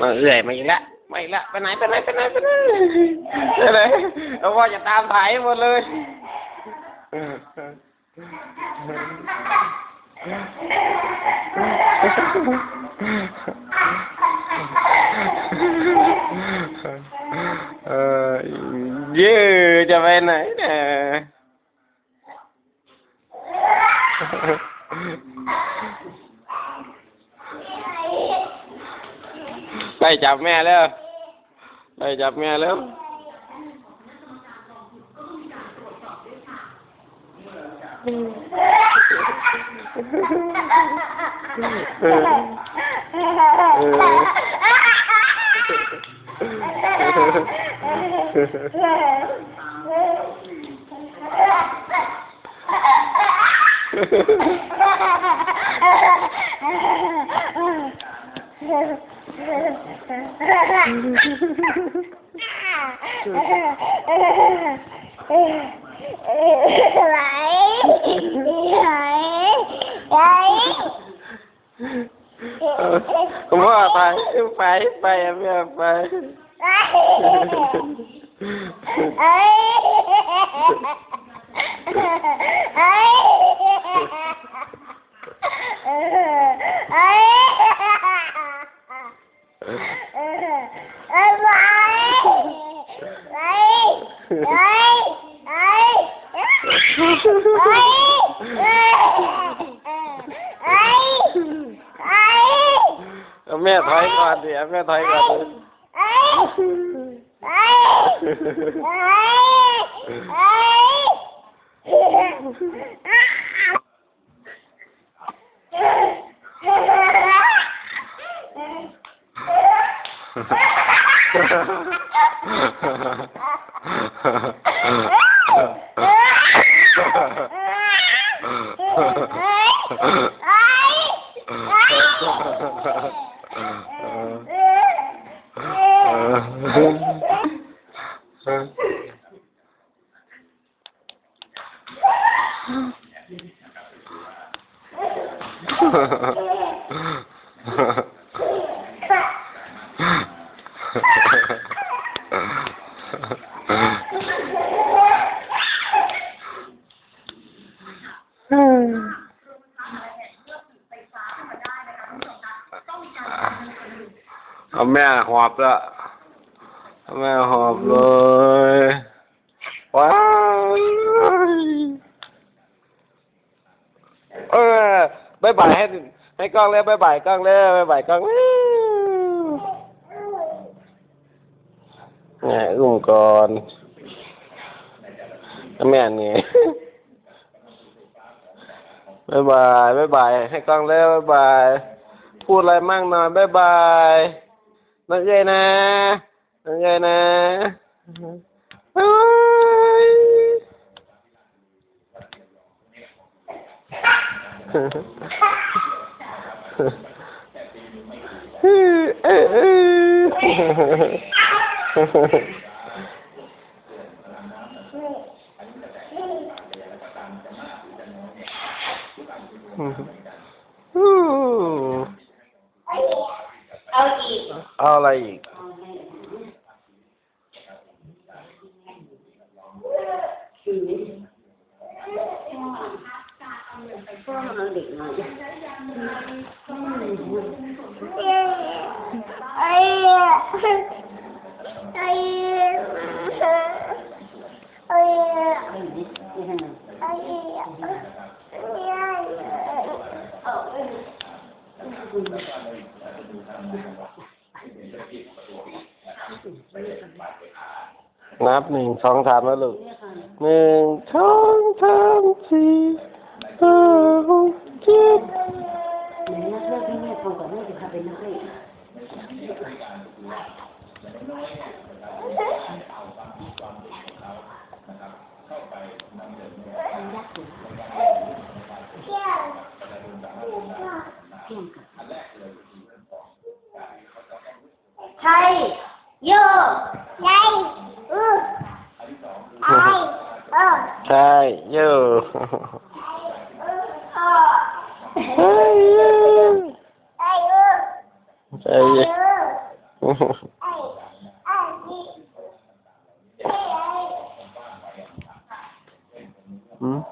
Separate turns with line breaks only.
มาเอื่อยมาอีกแล้วมาอีกแล้วไปไหนไปไหนไปไหนไปไหนไปไหนเอาพ่อจะตามถ่ายหมดเลยเออเย่จะไปไหนเนี่ย ไปจับแม่แล้วไปจับแม่แล้วเออผม không có phải phải phải em phải. ấy แม่ไปเอาแม่ถอยก่อนดิเอาแม่ Ha ha ha. เอาแม่หอบละเอาแม่หอบเลยว้าวเออบายบายให้ให้กล้องเลยบายบายกล้องเลยบายบายกล้องเนี่ยอุ้มก่อนแม่นี่บายบายบายบายให้กล้องเลยบายบายพูดอะไรมั่งหน่อยบายบาย นักเยนะนักเยนะบาย
เอาอีก
เอาอะไรอีก
พ่อเอาเด็กมา
นับหนึ่งสองสามแล้วลูกหนึ่งสองสามสี่ห้าหกเจ็ด
เดี๋ยว
hai như
đây ừ.